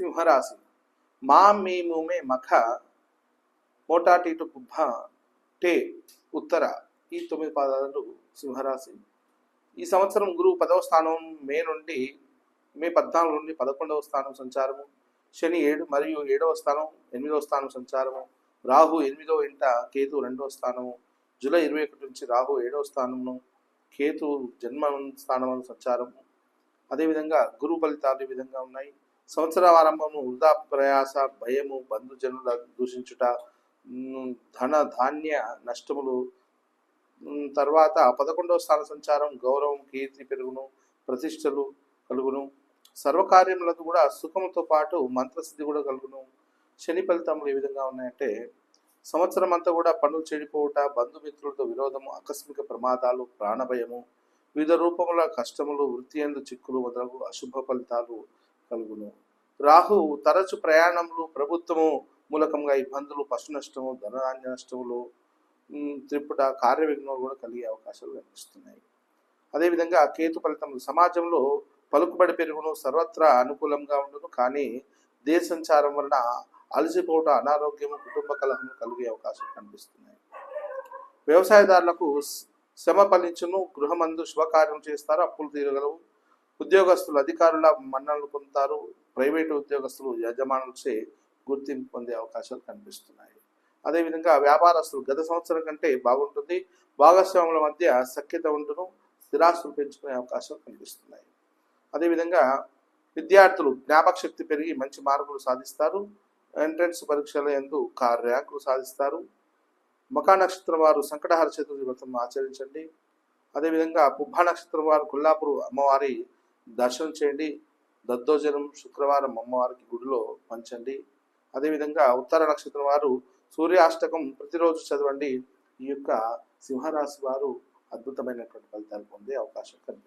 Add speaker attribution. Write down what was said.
Speaker 1: సింహరాశి మా మేము మే మఖ మోటాటీటు పుబ్బ టే ఉత్తర ఈ తొమ్మిది పాదాలు సింహరాశి. ఈ సంవత్సరం గురువు పదవ స్థానం మే నుండి మే పద్నాలుగు నుండి పదకొండవ స్థానం సంచారము. శని ఏడు మరియు ఏడవ స్థానం ఎనిమిదవ స్థానం సంచారము. రాహు ఎనిమిదవ ఇంట కేతు రెండవ స్థానము. జూలై ఇరవై ఒకటి నుంచి రాహు ఏడవ స్థానమును కేతు జన్మ స్థానము సంచారము. అదేవిధంగా గురు ఫలితాలు ఈ విధంగా ఉన్నాయి. సంవత్సర ఆరంభము వృధా ప్రయాస భయము బంధుజనుల దూషించుట ధన ధాన్య నష్టములు తర్వాత పదకొండవ స్థాన సంచారం గౌరవం కీర్తి పెరుగును ప్రతిష్టలు కలుగును. సర్వకార్యములకు కూడా సుఖముతో పాటు మంత్రసిద్ధి కూడా కలుగును. శని ఫలితములు ఏ విధంగా ఉన్నాయంటే సంవత్సరం అంతా కూడా పనులు చెడిపోవుట బంధుమిత్రులతో విరోధము ఆకస్మిక ప్రమాదాలు ప్రాణభయము వివిధ రూపముల కష్టములు వృత్తి ఎందు చిక్కులు మొదలగు అశుభ ఫలితాలు కలుగును. రాహు తరచు ప్రయాణములు ప్రభుత్వము మూలకంగా ఇబ్బందులు పశు నష్టము ధనధాన్య నష్టములు త్రిపుట కార్య విఘ్నాలు కూడా కలిగే అవకాశాలు కనిపిస్తున్నాయి. అదేవిధంగా కేతు ఫలితములు. సమాజంలో పలుకుబడి పెరుగును సర్వత్రా అనుకూలంగా ఉండును కానీ దేశ సంచారం వలన అలసిపోవట అనారోగ్యము కుటుంబ కలహము కలిగే అవకాశాలు కనిపిస్తున్నాయి. వ్యవసాయదారులకు శ్రమ ఫలించును గృహమందు శుభకార్యం చేస్తారు అప్పులు తీరగలవు. ఉద్యోగస్తులు అధికారుల మన్నలు పొందుతారు. ప్రైవేటు ఉద్యోగస్తులు యజమానులచే గుర్తింపు పొందే అవకాశాలు కనిపిస్తున్నాయి. అదేవిధంగా వ్యాపారస్తులు గత సంవత్సరం కంటే బాగుంటుంది. భాగస్వాముల మధ్య సఖ్యత ఉండును స్థిరాస్తులు పెంచుకునే అవకాశాలు కనిపిస్తున్నాయి. అదేవిధంగా విద్యార్థులు జ్ఞాపక శక్తి పెరిగి మంచి మార్కులు సాధిస్తారు. ఎంట్రన్స్ పరీక్షల ఎందు కార్ ర్యాంకులు సాధిస్తారు. మకా నక్షత్రం వారు సంకటహార చతుర్థి వ్రతం ఆచరించండి. అదేవిధంగా పుబ్బ నక్షత్రం వారు కొల్లాపూర్ అమ్మవారి దర్శనం చేయండి. దద్దోజనం శుక్రవారం అమ్మవారికి గుడిలో పంచండి. అదేవిధంగా ఉత్తర నక్షత్రం వారు సూర్యాష్టకం ప్రతిరోజు చదవండి. ఈ యొక్క సింహరాశి వారు అద్భుతమైనటువంటి ఫలితాలు పొందే అవకాశం కనిపిస్తుంది.